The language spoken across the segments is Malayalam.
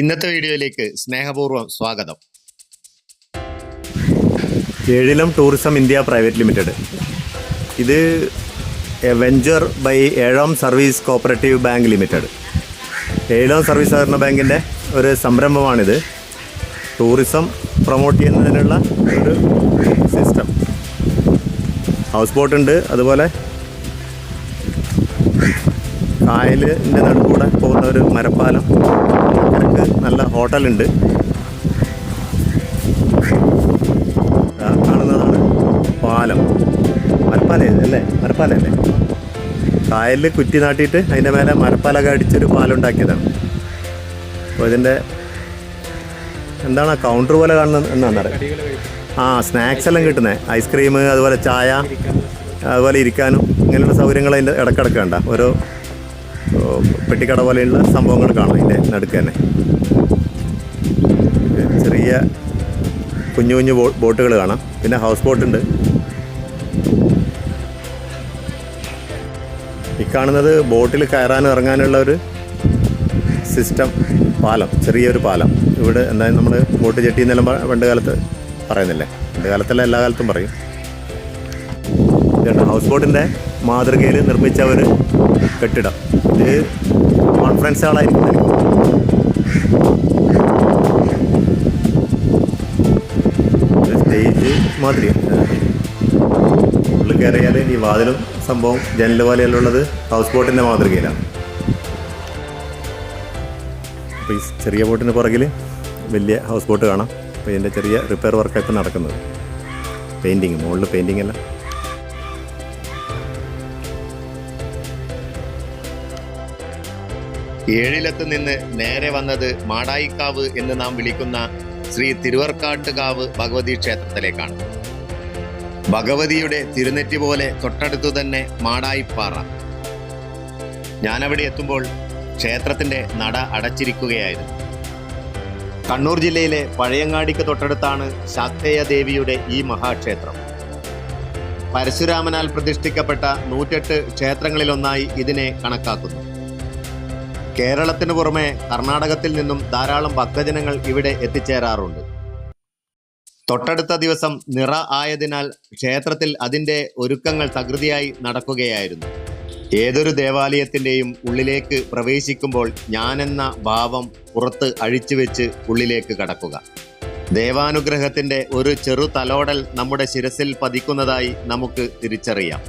ഇന്നത്തെ വീഡിയോയിലേക്ക് സ്നേഹപൂർവം സ്വാഗതം. Ezhilam tourism India private limited ഇത് venture by Ezham service cooperative bank limited. Ezham service സഹകരണ ബാങ്കിന്റെ ഒരു സംരംഭമാണിത്. ടൂറിസം പ്രൊമോട്ട് ചെയ്യുന്നതിനുള്ള ഒരു സിസ്റ്റം ഹൗസ് ബോട്ട് ഉണ്ട് അതുപോലെ കായലിന്റെ നടുക്കൂടെ പോകുന്ന ഒരു മരപ്പാലം. ഹോട്ടലുണ്ട്. കാണുന്നതാണ് പാലം. മരപ്പാലയല്ലേ? മരപ്പാലല്ലേ കായലിൽ കുറ്റി നാട്ടിയിട്ട് അതിന്റെ മേലെ മരപ്പാലൊക്കെ അടിച്ചൊരു പാലം ഉണ്ടാക്കിയതാണ് അപ്പോൾ ഇതിന്റെ എന്താണ് കൗണ്ടർ പോലെ കാണുന്നത് എന്നാണ് ആ സ്നാക്സ് എല്ലാം കിട്ടുന്നത് ഐസ്ക്രീം അതുപോലെ ചായ അതുപോലെ ഇരിക്കാനും ഇങ്ങനെയുള്ള സൗകര്യങ്ങൾ അതിന്റെ ഇടക്കിടക്ക് കണ്ട. ഓരോ പെട്ടിക്കട പോലെയുള്ള സംഭവങ്ങൾ കാണാം അതിന്റെ നടുക്ക് തന്നെ. ചെറിയ കുഞ്ഞു കുഞ്ഞു ബോട്ടുകൾ കാണാം. പിന്നെ ഹൗസ് ബോട്ട് ഉണ്ട്. ഈ കാണുന്നത് ബോട്ടിൽ കയറാനും ഇറങ്ങാനുള്ള ഒരു സിസ്റ്റം പാലം ചെറിയൊരു പാലം. ഇവിടെ എന്തായാലും നമ്മൾ ബോട്ട് ജെട്ടി എന്നെല്ലാം പണ്ട് കാലത്ത് പറയുന്നില്ലേ? പണ്ട് കാലത്തല്ല എല്ലാ കാലത്തും പറയും. ഇതാണ് ഹൗസ് ബോട്ടിന്റെ മാതൃകയിൽ നിർമ്മിച്ച ഒരു കെട്ടിടം. ഇത് കോൺഫറൻസ് ഹാളായിരിക്കും മാതിരി ഉള്ളിൽ കയറിയാൽ ഈ വാതിലും സംഭവം ജനൽ പോലെയല്ലുള്ളത് ഹൗസ് ബോട്ടിന്റെ മാതൃകയിലാണ് അപ്പോൾ ഈ ചെറിയ ബോട്ടിന് പുറകിൽ വലിയ ഹൗസ് ബോട്ട് കാണാം. അപ്പോൾ ഇതിന്റെ ചെറിയ റിപ്പയർ വർക്കൊക്കെ നടക്കുന്നത്. പെയിന്റിങ് മുകളിൽ പെയിന്റിങ് അല്ല. ഏഴിലത്ത് നിന്ന് നേരെ വന്നത് മാടായിക്കാവ് എന്ന് നാം വിളിക്കുന്ന ശ്രീ തിരുവർക്കാട്ടുകാവ് ഭഗവതി ക്ഷേത്രത്തിലേക്കാണ്. ഭഗവതിയുടെ തിരുനെറ്റി പോലെ തൊട്ടടുത്തു തന്നെ മാടായിപ്പാറ. ഞാനവിടെ എത്തുമ്പോൾ ക്ഷേത്രത്തിന്റെ നട അടച്ചിരിക്കുകയായിരുന്നു. കണ്ണൂർ ജില്ലയിലെ പഴയങ്ങാടിക്ക് തൊട്ടടുത്താണ് ശാക്തേയ ദേവിയുടെ ഈ മഹാക്ഷേത്രം. പരശുരാമനാൽ പ്രതിഷ്ഠിക്കപ്പെട്ട നൂറ്റെട്ട് ക്ഷേത്രങ്ങളിലൊന്നായി ഇതിനെ കണക്കാക്കുന്നു. കേരളത്തിന് പുറമെ കർണാടകത്തിൽ നിന്നും ധാരാളം ഭക്തജനങ്ങൾ ഇവിടെ എത്തിച്ചേരാറുണ്ട്. തൊട്ടടുത്ത ദിവസം നിറ ആയതിനാൽ ക്ഷേത്രത്തിൽ അതിന്റെ ഒരുക്കങ്ങൾ തകൃതിയായി നടക്കുകയായിരുന്നു. ഏതൊരു ദേവാലയത്തിന്റെയും ഉള്ളിലേക്ക് പ്രവേശിക്കുമ്പോൾ ഞാനെന്ന ഭാവം പുറത്ത് അഴിച്ചുവെച്ച് ഉള്ളിലേക്ക് കടക്കുക. ദേവാനുഗ്രഹത്തിന്റെ ഒരു ചെറു തലോടൽ നമ്മുടെ ശിരസിൽ പതിക്കുന്നതായി നമുക്ക് തിരിച്ചറിയാം.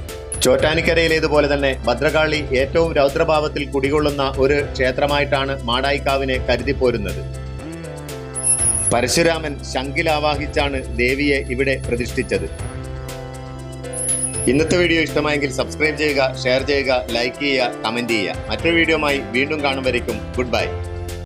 ചോറ്റാനിക്കരയിലേതുപോലെ തന്നെ ഭദ്രകാളി ഏറ്റവും രൗദ്രഭാവത്തിൽ കുടികൊള്ളുന്ന ഒരു ക്ഷേത്രമായിട്ടാണ് മാടായിക്കാവിനെ കരുതിപ്പോരുന്നത് പരശുരാമൻ ശങ്കിലാവാഹിച്ചാണ് ദേവിയെ ഇവിടെ പ്രതിഷ്ഠിച്ചത്. ഇന്നത്തെ വീഡിയോ ഇഷ്ടമായെങ്കിൽ സബ്സ്ക്രൈബ് ചെയ്യുക ഷെയർ ചെയ്യുക ലൈക്ക് ചെയ്യുക കമന്റ് ചെയ്യുക. മറ്റൊരു വീഡിയോമായി വീണ്ടും കാണും വരയ്ക്കും ഗുഡ് ബൈ.